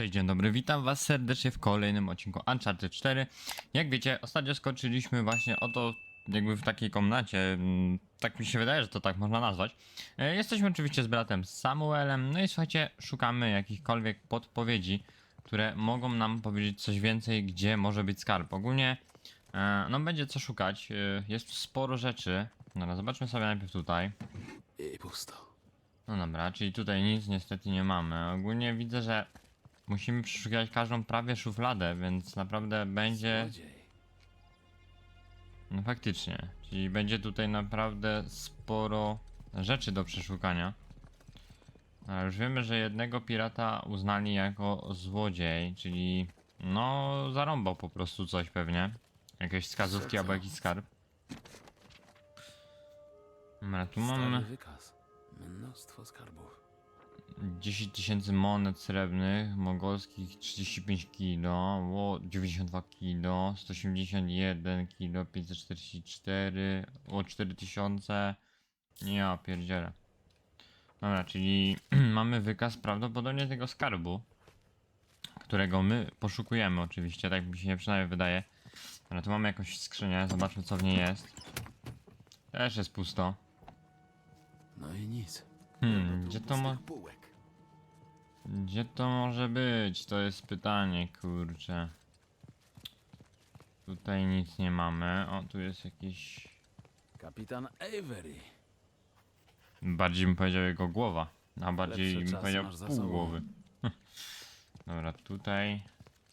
Cześć, dzień dobry, witam was serdecznie w kolejnym odcinku Uncharted 4. Jak wiecie, ostatnio skończyliśmy właśnie oto jakby w takiej komnacie, mm, tak mi się wydaje, że to tak można nazwać. E, Jesteśmy oczywiście z bratem Samuelem, no i słuchajcie, szukamy jakichkolwiek podpowiedzi, które mogą nam powiedzieć coś więcej, gdzie może być skarb. Ogólnie, e, no będzie co szukać, e, jest sporo rzeczy. No, zobaczmy sobie najpierw tutaj. I pusto. No dobra, czyli tutaj nic niestety nie mamy. Ogólnie widzę, że musimy przeszukiwać każdą prawie szufladę, więc naprawdę będzie. No faktycznie. Czyli będzie tutaj naprawdę sporo rzeczy do przeszukania. Ale już wiemy, że jednego pirata uznali jako złodziej, czyli no zarąbał po prostu coś pewnie. Jakieś wskazówki albo jakiś skarb. Dobra, tu mamy. Mnóstwo skarbów. 10 tysięcy monet srebrnych, mongolskich 35 kg, o 92 kg, 181 kg, 544, o 4000, ja pierdzielę. Dobra, czyli mamy wykaz prawdopodobnie tego skarbu, którego my poszukujemy oczywiście, tak mi się przynajmniej wydaje. Ale tu mamy jakąś skrzynię, zobaczmy co w niej jest. Też jest pusto. No i nic. Hmm, gdzie to ma... Gdzie to może być? To jest pytanie, kurczę. Tutaj nic nie mamy. O, tu jest jakiś... Kapitan Avery. Bardziej bym powiedział jego głowa. A bardziej Lepsze bym powiedział masz za pół sobą. głowy. Dobra, tutaj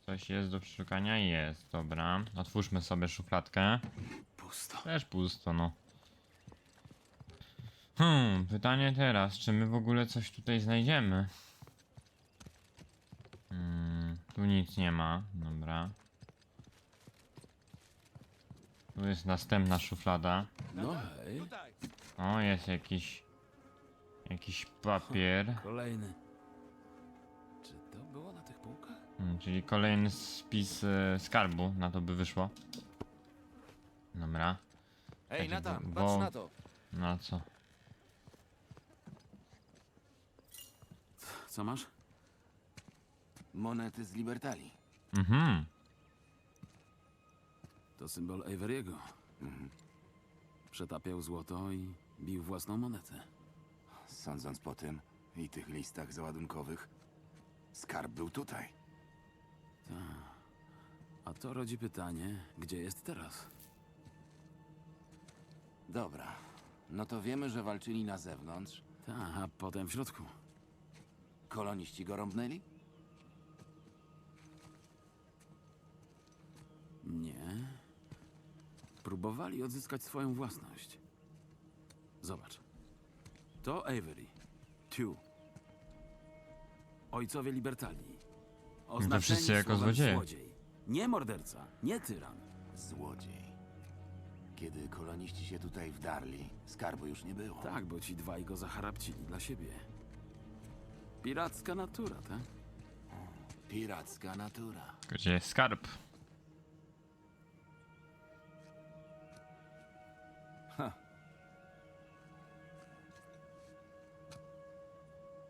coś jest do przeszukania? Jest, dobra. Otwórzmy sobie szufladkę. Pusto. Też pusto, no. Hmm, pytanie teraz, czy my w ogóle coś tutaj znajdziemy? Tu nic nie ma, dobra. Tu jest następna szuflada. No hej. O, jest jakiś... Jakiś papier. Kolejny. Czy to było na tych półkach? Hmm, czyli kolejny spis e, skarbu, na to by wyszło. Dobra. Ej, Taki Natan, wo- patrz na to. No co? Co masz? Monety z Libertalii. Mhm. To symbol Avery'ego. Mhm. Przetapiał złoto i bił własną monetę. Sądząc po tym i tych listach załadunkowych, skarb był tutaj. A to rodzi pytanie, gdzie jest teraz? Dobra. No to wiemy, że walczyli na zewnątrz. Ta, a potem w środku. Koloniści go rąbnęli? Nie. Próbowali odzyskać swoją własność. Zobacz. To Avery. Tu. Ojcowie Libertalii. Oznaczeni wszyscy jako słowem złodzieje. Złodziej. Nie morderca, nie tyran. Złodziej. Kiedy koloniści się tutaj wdarli, skarbu już nie było. Tak, bo ci dwaj go zacharapcili dla siebie. Piracka natura, tak? Piracka natura. Gdzie jest skarb?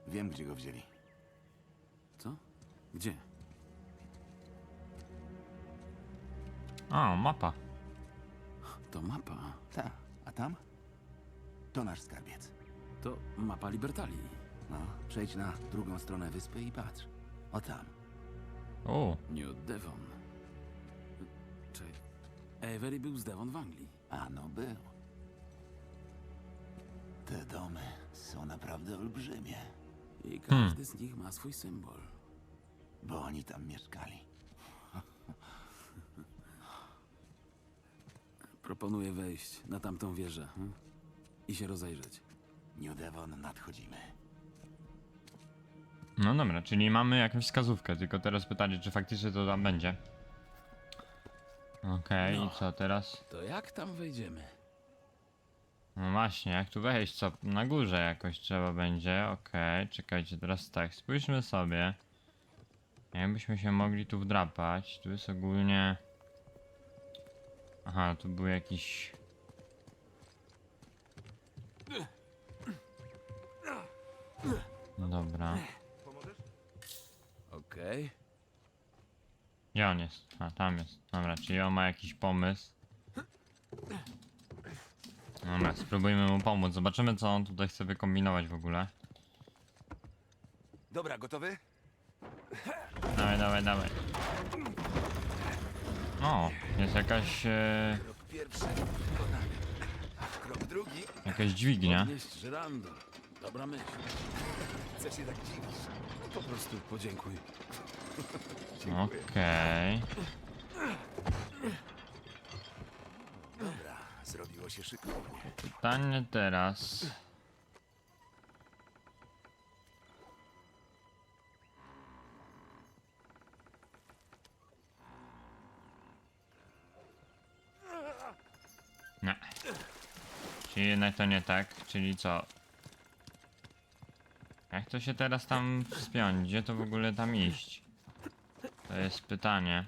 Wiem, gdzie go wzięli. Co? Gdzie? O, mapa. To mapa. Ta, a tam? To nasz skarbiec. To mapa Libertalii. No, przejdź na drugą stronę wyspy i patrz. O tam. O, New Devon. Czy Avery był z Devon w Anglii? A no był. Te domy są naprawdę olbrzymie, I każdy z nich ma swój symbol. bo oni tam mieszkali. Proponuję wejść na tamtą wieżę hm? i się rozejrzeć. New Devon nadchodzimy. no dobra, czyli mamy jakąś wskazówkę, tylko teraz pytanie, czy faktycznie to tam będzie. Okej, i co teraz? To jak tam wejdziemy? No właśnie, jak tu wejść? Co? Na górze jakoś trzeba będzie, okej, czekajcie, teraz tak, spójrzmy sobie. Jakbyśmy się mogli tu wdrapać, tu jest ogólnie... Aha, tu był jakiś... Dobra. Okej. Okej. Gdzie on jest? A, tam jest. Dobra, czyli on ma jakiś pomysł. Dobra, spróbujmy mu pomóc. Zobaczymy, co on tutaj chce wykombinować w ogóle. Dobra, gotowy? Dawaj, dawaj, dawaj. O, jest jakaś, e, Krok pierwszy wykonany. Krok drugi. jakaś dźwignia. Podnieść żyrandol. Dobra myśl. Chcesz się tak dziwić? Po prostu podziękuj. Okej. Zrobiło się szykownie. Pytanie teraz. Nie. Czyli jednak to nie tak, czyli co? Jak to się teraz tam wspiąć? Gdzie to w ogóle tam iść? To jest pytanie.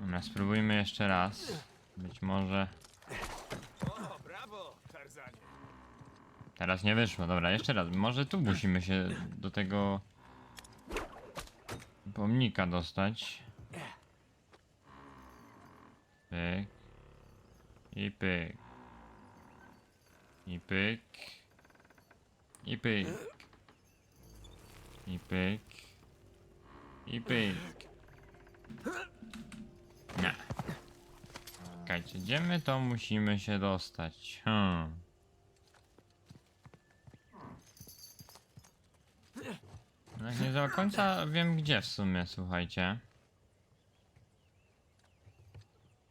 Dobra, spróbujmy jeszcze raz. Być może... Teraz nie wyszło, dobra, jeszcze raz. Może tu musimy się do tego pomnika dostać. Pyk. I pyk. I pyk. I pyk. I pyk. I pyk. Czekajcie, gdzie my to musimy się dostać? Hmm. Nie do końca wiem gdzie w sumie, słuchajcie.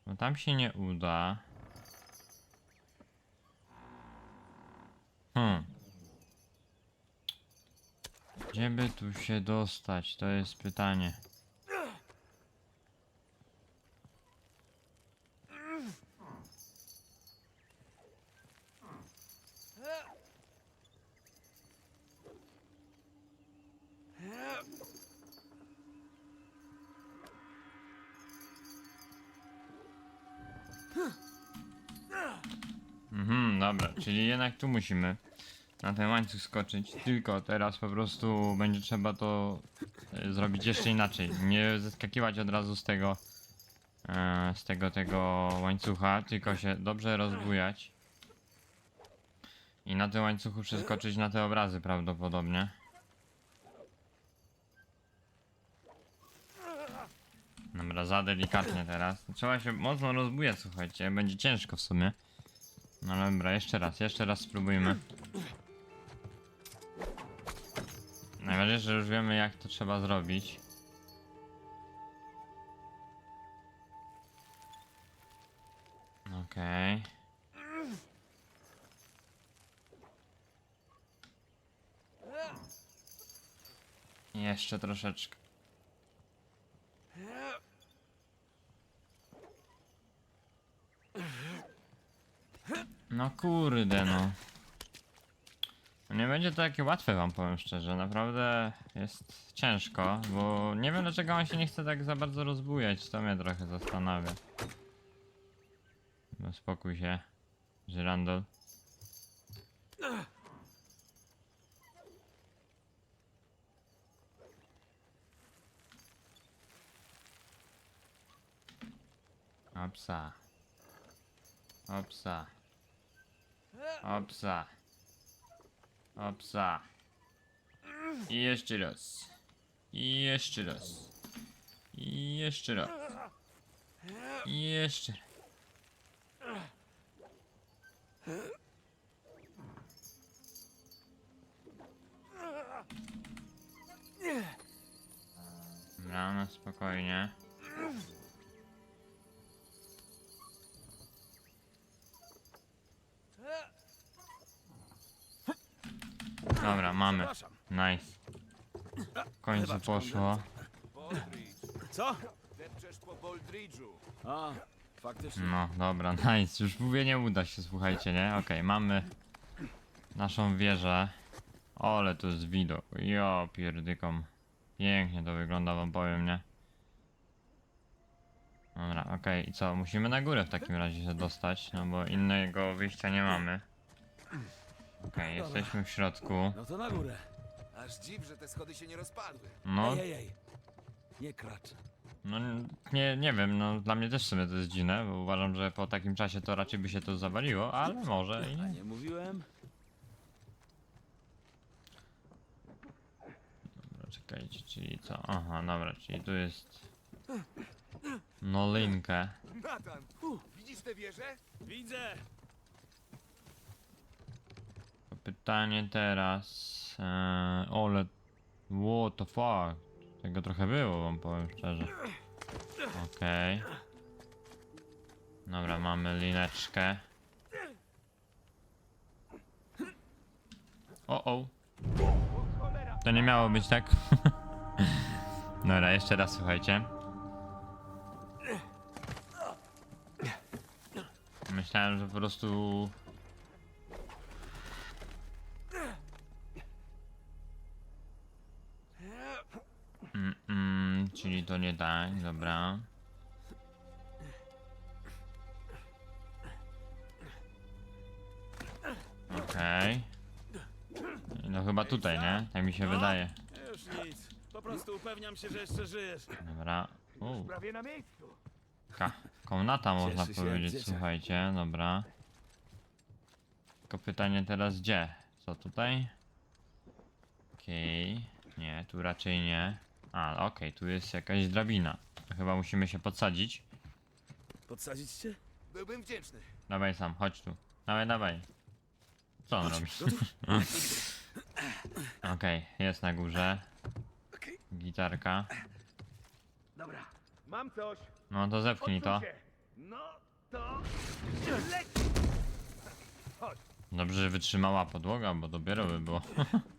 No tam się nie uda. Hmm. Gdzie by tu się dostać? To jest pytanie. Dobra, czyli jednak tu musimy na ten łańcuch skoczyć, tylko teraz po prostu będzie trzeba to e, zrobić jeszcze inaczej. Nie zeskakiwać od razu z tego e, z tego tego łańcucha, tylko się dobrze rozbujać i na tym łańcuchu przeskoczyć na te obrazy prawdopodobnie. Dobra, za delikatnie teraz. Trzeba się mocno rozbujać, słuchajcie, będzie ciężko w sumie. No dobra, jeszcze raz, jeszcze raz spróbujmy. Najważniejsze, że już wiemy jak to trzeba zrobić. Okej. Jeszcze troszeczkę. No kurde no. Nie będzie to takie łatwe wam powiem szczerze, naprawdę jest ciężko, bo nie wiem dlaczego on się nie chce tak za bardzo rozbujać, to mnie trochę zastanawia. No spokój się, Żyrandol. Opsa. Opsa. Opsa. Opsa. I jeszcze raz. I jeszcze raz. I jeszcze raz. I jeszcze. Dobra, no spokojnie. Dobra, mamy. Nice. W końcu poszło. Co? Depczesz po Boldridge'u. A, faktycznie. No, dobra, nice. Już mówię, nie uda się, słuchajcie, nie? Okej, mamy naszą wieżę. Ale to jest widok. Jo, pierdykom. Pięknie to wygląda, wam powiem, nie? Dobra, okej, i co? Musimy na górę w takim razie się dostać, no bo innego wyjścia nie mamy. Okej, Dobra. jesteśmy w środku. No to na górę. Aż dziw, że te schody się nie rozpadły. No, Ej, ej, ej. Nie kracz. no nie, nie wiem, no dla mnie też w sumie to jest dziwne, bo uważam, że po takim czasie to raczej by się to zawaliło, ale może i... A nie mówiłem? Dobra, czekajcie, czyli co? Aha, dobra, czyli tu jest... No linkę. Natan, widzisz tę wieżę? Widzę! Pytanie teraz... Eee, ole... What the fuck? Tego trochę było, wam powiem szczerze. Okej. Dobra, mamy lineczkę. O, o. To nie miało być tak. Dobra, jeszcze raz słuchajcie. Myślałem, że po prostu Mm, mm, czyli to nie tak, dobra. Okej. No chyba tutaj, nie? Tak mi się wydaje. Już nic. Po prostu upewniam się, że jeszcze żyjesz. Dobra. U, Prawie na miejscu. ka komnata można Cieszy się powiedzieć, dzieciak. słuchajcie, dobra. Tylko pytanie teraz gdzie? Co tutaj? Okej. Nie, tu raczej nie. A, okej, tu jest jakaś drabina. To chyba musimy się podsadzić. Podsadzić cię? Byłbym wdzięczny. Dawaj sam, chodź tu. Dawaj, dawaj. Co on robi? Okej, jest na górze. Gitarka. Dobra. Mam coś. No to zepchnij to. Odsuń się. No to... Dobrze, że wytrzymała podłoga, bo dopiero by było.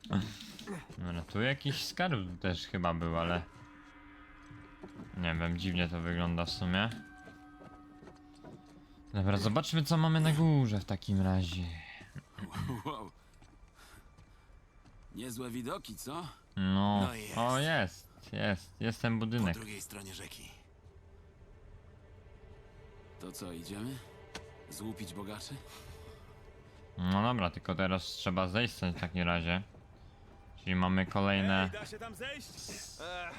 Dobra, tu jakiś skarb też chyba był, ale... Nie wiem, dziwnie to wygląda w sumie. Dobra, zobaczmy co mamy na górze w takim razie. Wow. Niezłe widoki, co? No, No jest. o jest, jest, jest ten Po budynek. drugiej stronie rzeki. To co, idziemy? Złupić bogaczy? No dobra, tylko teraz trzeba zejść stąd w takim razie. Czyli mamy kolejne... Ej, da się tam zejść? Ech,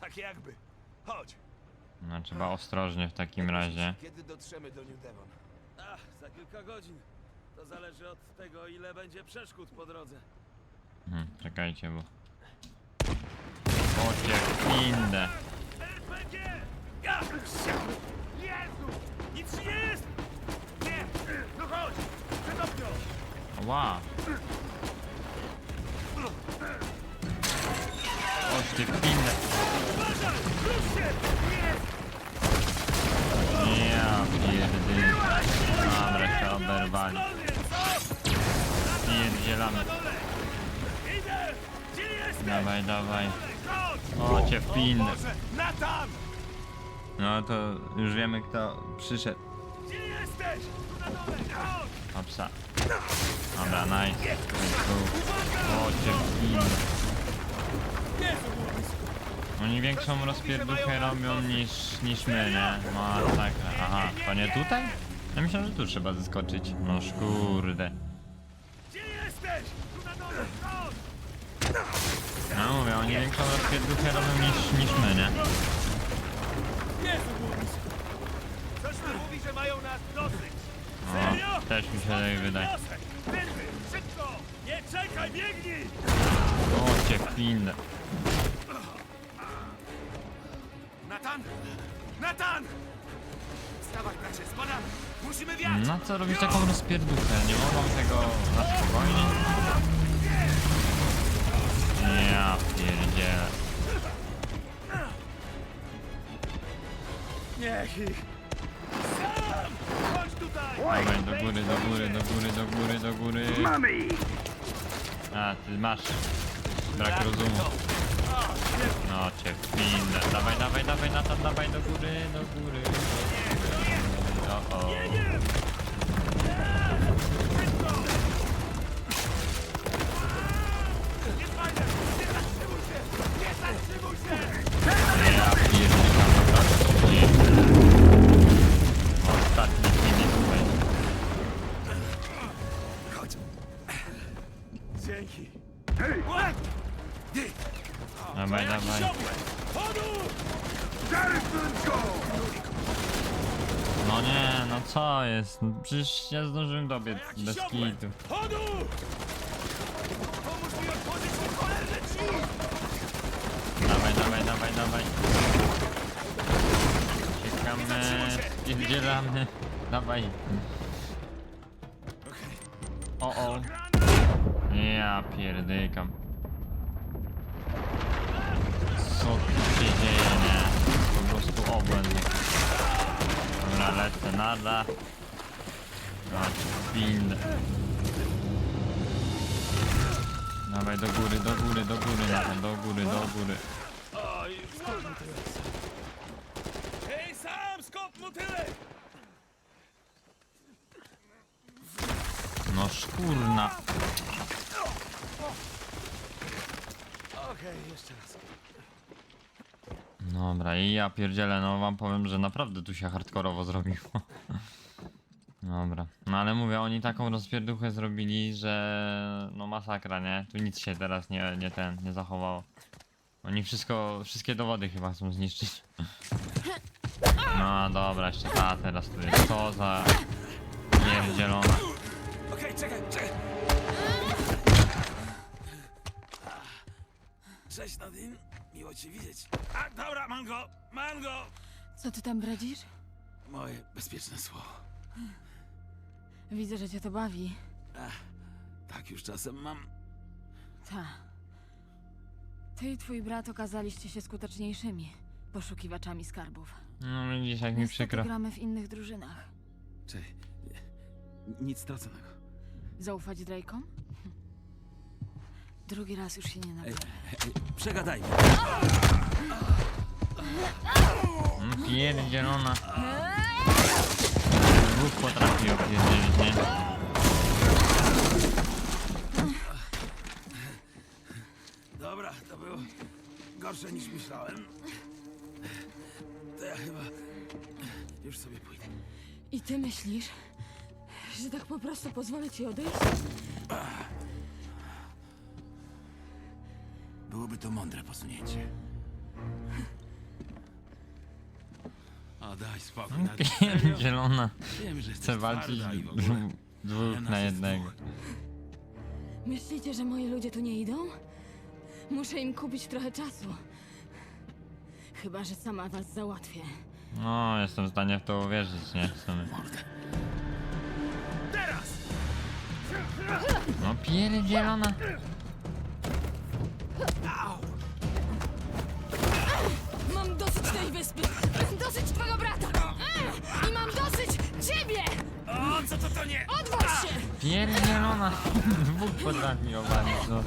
tak jakby. Chodź. No trzeba ostrożnie w takim razie. Kiedy dotrzemy do New Devon? Ach, za kilka godzin. To zależy od tego, ile będzie przeszkód po drodze. Hmm, czekajcie, bo... Ocie, inne. RPG! Ja! Jezu! Nic ci nie jest! Nie! No chodź! Przed okno! Ła! Uważaj! Rusz się! Ja pierdolę. Dobra, się oberwali. Pierdzielamy. Dawaj, dawaj. Chodź! Pinne. Boże! Natan! No to już wiemy kto przyszedł. Gdzie jesteś? Chodź! Opsa. Dobra, nice. Ocie, inne. Oni większą rozpierduchę robią niż, niż my, nie? Masakra. Aha, to nie tutaj? Ja myślałem, że tu trzeba zeskoczyć. No szkurde. Gdzie jesteś? Tu na dole! No mówię, oni większą rozpierduchę robią niż, niż my, nie? Coś mi mówi, że mają nas dosyć. O, też mi się tak wydaje. Tędy! Szybko! Nie czekaj, biegnij! Ocie, pinne. Natan! Natan! Stawaj, bracie, spadamy! Musimy wiać! Na co robić taką rozpierduchę? Nie mogą tego na spokojnie? Ja pierdzielę. Niech ich! Chodź tutaj! Dawaj, do góry, do góry, do góry, do góry, do góry. Mamy ich! A, ty masz brak rozumu. No cię pinne. Dawaj, dawaj, dawaj, na tam, dawaj do góry, do góry. O, o. Nie spajdę! No nie, no co jest? No Przecież ja zdążyłem dobiec bez kitu. Chodu! Pomóż mi otworzyć te cholerne drzwi! Dawaj, dawaj, dawaj, dawaj. Ciekamy, spierdzielamy. Dawaj. O, o. Ja pierdykam. Co tu się dzieje, nie? Po prostu obłęd. Dobra, lecę nada. Wind. Dawaj do góry, do góry, do góry, nada, do góry, do góry. Hej, sam, skop mu tyle! No szkurna. Okej, jeszcze raz. Dobra, i ja pierdzielę, no wam powiem, że naprawdę tu się hardkorowo zrobiło. Dobra, no ale mówię, oni taką rozpierduchę zrobili, że no masakra, nie? Tu nic się teraz nie, nie ten, nie zachowało. Oni wszystko, wszystkie dowody chyba chcą zniszczyć. No dobra, jeszcze ta teraz tu jest, co za pierdzielona. Okej, czekaj, czekaj. Cześć, Nadine. Miło cię widzieć. A, dobra, mam go, mam go! Co ty tam bredzisz? Moje bezpieczne słowo. Widzę, że cię to bawi. Tak już czasem mam. Ta. Ty i twój brat okazaliście się skuteczniejszymi poszukiwaczami skarbów. No widzisz, jak mi Niestety przykro. gramy w innych drużynach. Cześć. Nic straconego. Zaufać Drake'om? Drugi raz już się nie ej, przegadajmy. Mm, Pierdzielona. Dwóch potrafi opierdzielić, nie? Dobra, to było gorsze niż myślałem. To ja chyba już sobie pójdę. I ty myślisz, że tak po prostu pozwolę ci odejść? Byłoby to mądre posunięcie. A daj spokój, Nadine. Pierdzielona. Wiem, że jesteś Chcę walczyć twarda i w ogóle. dwóch na jednego. Myślicie, że moi ludzie tu nie idą? Muszę im kupić trochę czasu. Chyba, że sama was załatwię. No, jestem w stanie w to uwierzyć, nie? W sumie. Teraz! No pierdzielona. Mam dosyć tej wyspy! Dosyć twojego brata! I mam dosyć ciebie! O, co to to nie? Odwróć się! Pierdzielona. Dwóch potrafi obalić, no.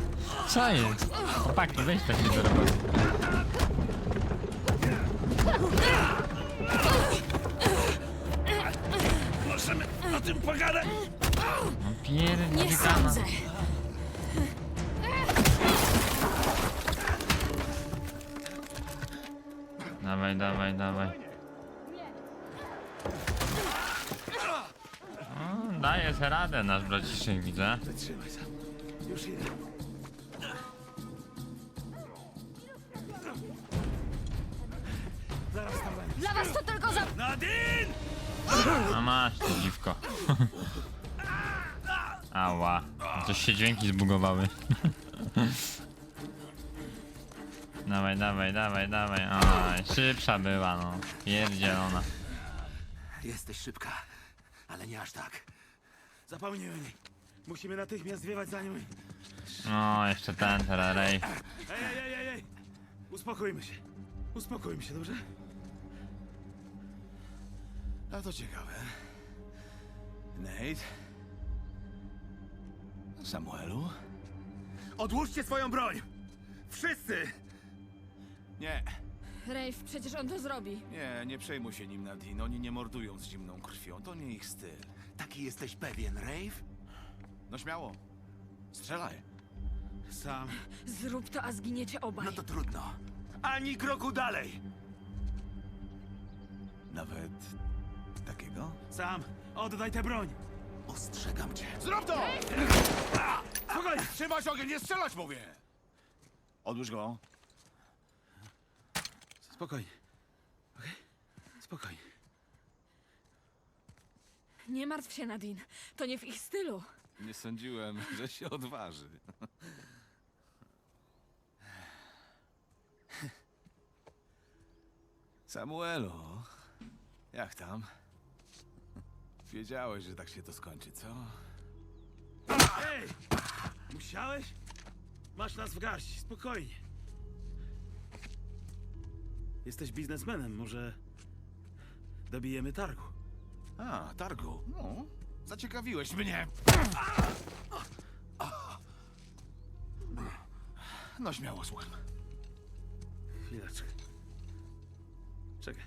Co jest? Chłopaki, weź tak nie do roboty. Możemy o tym pogadać. No Nie pierdzielona. sądzę! Dawaj, dawaj, dawaj. O, daje sobie radę nasz braciszek, widzę. Wytrzymaj sam. Już idę. Zaraz tam będę. Dla was to tylko za... Nadine! A masz to dziwko. Ała. Coś się dźwięki zbugowały. Dawaj, dawaj, dawaj, dawaj. Oj, szybsza była, no. Pierdzielona. Jesteś szybka, ale nie aż tak. Zapomnij o niej. Musimy natychmiast zwiewać za nią. i- No, jeszcze ten, teraz. Ej, ej, ej, ej, ej! Uspokójmy się. Uspokójmy się, dobrze? A to ciekawe. Nate? Samuelu? Odłóżcie swoją broń! Wszyscy! Nie, Rafe, przecież on to zrobi. nie, nie przejmuj się nim, Nadine. Oni nie mordują z zimną krwią. To nie ich styl. Taki jesteś pewien, Rave? No śmiało. Strzelaj. Sam. Zrób to, a zginiecie obaj. No to trudno. Ani kroku dalej! Nawet takiego? Sam, oddaj tę broń! Ostrzegam cię. Zrób to! Spokojnie! Trzymać ogień, nie strzelać, mówię! Odłóż go. Spokojnie. Okej? Spokojnie. Nie martw się, Nadine. To nie w ich stylu. Nie sądziłem, że się odważy. Samuelu, jak tam? Wiedziałeś, że tak się to skończy, co? Ej! Musiałeś? Masz nas w garści, spokojnie. Jesteś biznesmenem, może dobijemy targu. A, targu. No, zaciekawiłeś mnie. No śmiało, słucham. Chwileczkę. Czekaj.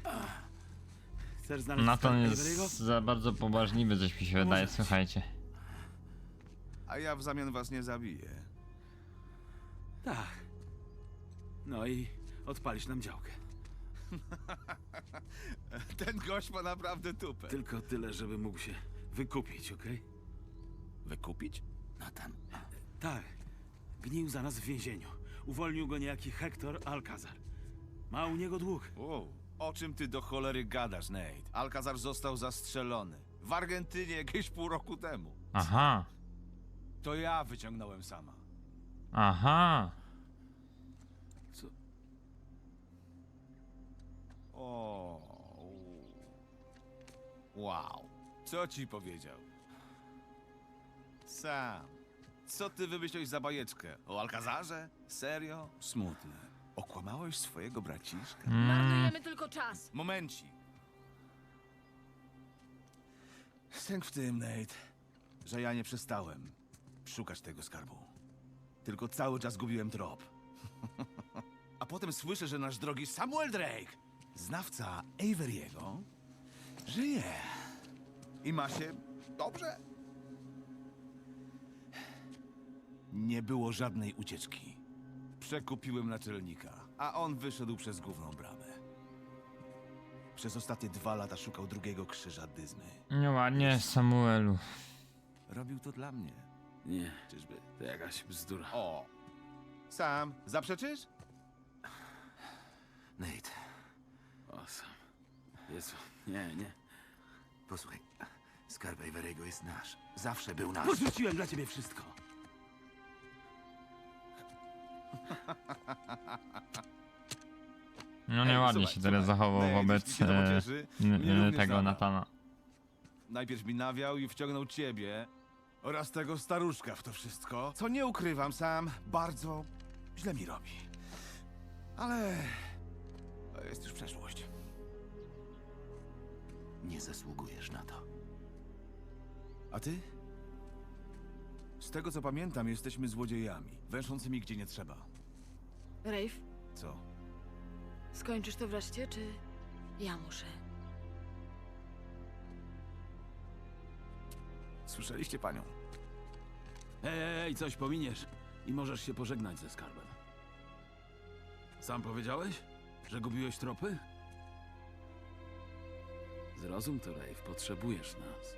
Chcesz znaleźć Natan skarb jest za bardzo poważliwy, coś mi się wydaje, słuchajcie. A ja w zamian was nie zabiję. Tak. No i odpalisz nam działkę. Ten gość ma naprawdę tupę. Tylko tyle, żeby mógł się wykupić, okej? Wykupić? Natan. Tak. Gnił za nas w więzieniu. Uwolnił go niejaki Hector Alcazar. Ma u niego dług. Wow. O czym ty do cholery gadasz, Nate? Alcazar został zastrzelony. W Argentynie jakieś pół roku temu. Aha, To ja wyciągnąłem sama. aha. O. Wow. Co ci powiedział? Sam. Co ty wymyśliłeś za bajeczkę? O Alcazarze? Serio? Smutne. Okłamałeś swojego braciszka? Mm, Marnujemy tylko czas. Momencik. Sęk w tym, Nate, że ja nie przestałem szukać tego skarbu. Tylko cały czas gubiłem trop. A potem słyszę, że nasz drogi Samuel Drake, znawca Avery'ego, żyje. I ma się dobrze. Nie było żadnej ucieczki. Przekupiłem naczelnika, a on wyszedł przez główną bramę. Przez ostatnie dwa lata szukał drugiego krzyża Dyzmy. Nieładnie, Samuelu. Robił to dla mnie. Nie, Czyżby? to jakaś bzdura. O! Sam, zaprzeczysz? Nate, sam. Jezu, nie, nie. posłuchaj. Skarb Avery'ego jest nasz. Zawsze był nasz. Porzuciłem dla ciebie wszystko. No nieładnie słuchaj, się teraz słuchaj. zachował wobec to e, pocieszy, n- mnie n- również tego. Natana. Najpierw mi nawiał i wciągnął ciebie oraz tego staruszka w to wszystko, co nie ukrywam sam, bardzo źle mi robi. Ale to jest już przeszłość. Nie zasługujesz na to. A ty? Z tego co pamiętam, jesteśmy złodziejami, węszącymi gdzie nie trzeba. Rafe, Co? skończysz to wreszcie, czy ja muszę? Słyszeliście panią? Ej, coś pominiesz i możesz się pożegnać ze skarbem. Sam powiedziałeś, że gubiłeś tropy? Zrozum to, Rafe, potrzebujesz nas.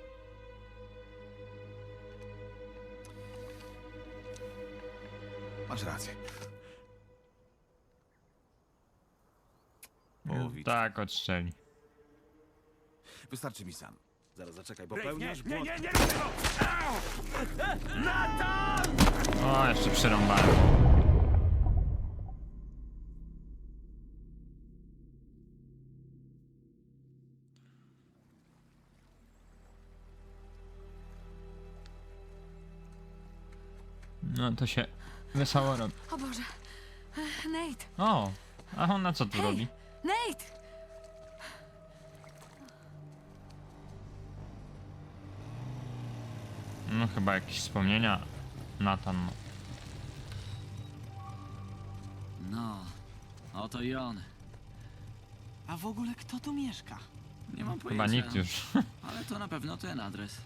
Masz rację. Mm, Mówić. Tak, odstrzeli. Wystarczy mi sam. Zaraz zaczekaj, popełniasz nie, błąd. nie, nie, nie, nie! O, jeszcze przerąbałem. No to się wesoło robi. O Boże. Nate! O, a ona co tu Hej! robi? Nate! No chyba jakieś wspomnienia. Nathan. ma. No, oto i on. A w ogóle kto tu mieszka? Nie mam Chyba pojęcia. nikt już. Ale to na pewno ten adres.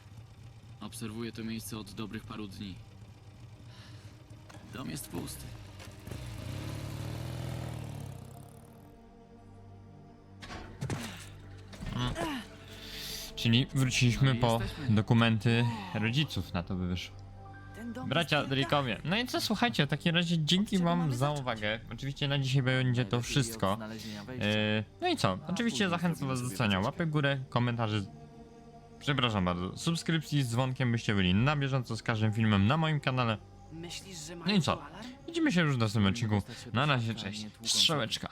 Obserwuję to miejsce od dobrych paru dni. Dom jest pusty. Czyli wróciliśmy po dokumenty rodziców, na to by wyszło. Bracia Drickowie. No i co, słuchajcie, w takim razie dzięki wam za uwagę. Oczywiście na dzisiaj będzie to wszystko. E, No i co? Oczywiście zachęcam was do zostania w górę, komentarzy. Przepraszam bardzo, subskrypcji z dzwonkiem, byście byli na bieżąco z każdym filmem na moim kanale. Myślisz, że No i co? Widzimy się już w następnym odcinku. Na razie, cześć. Strzałeczka.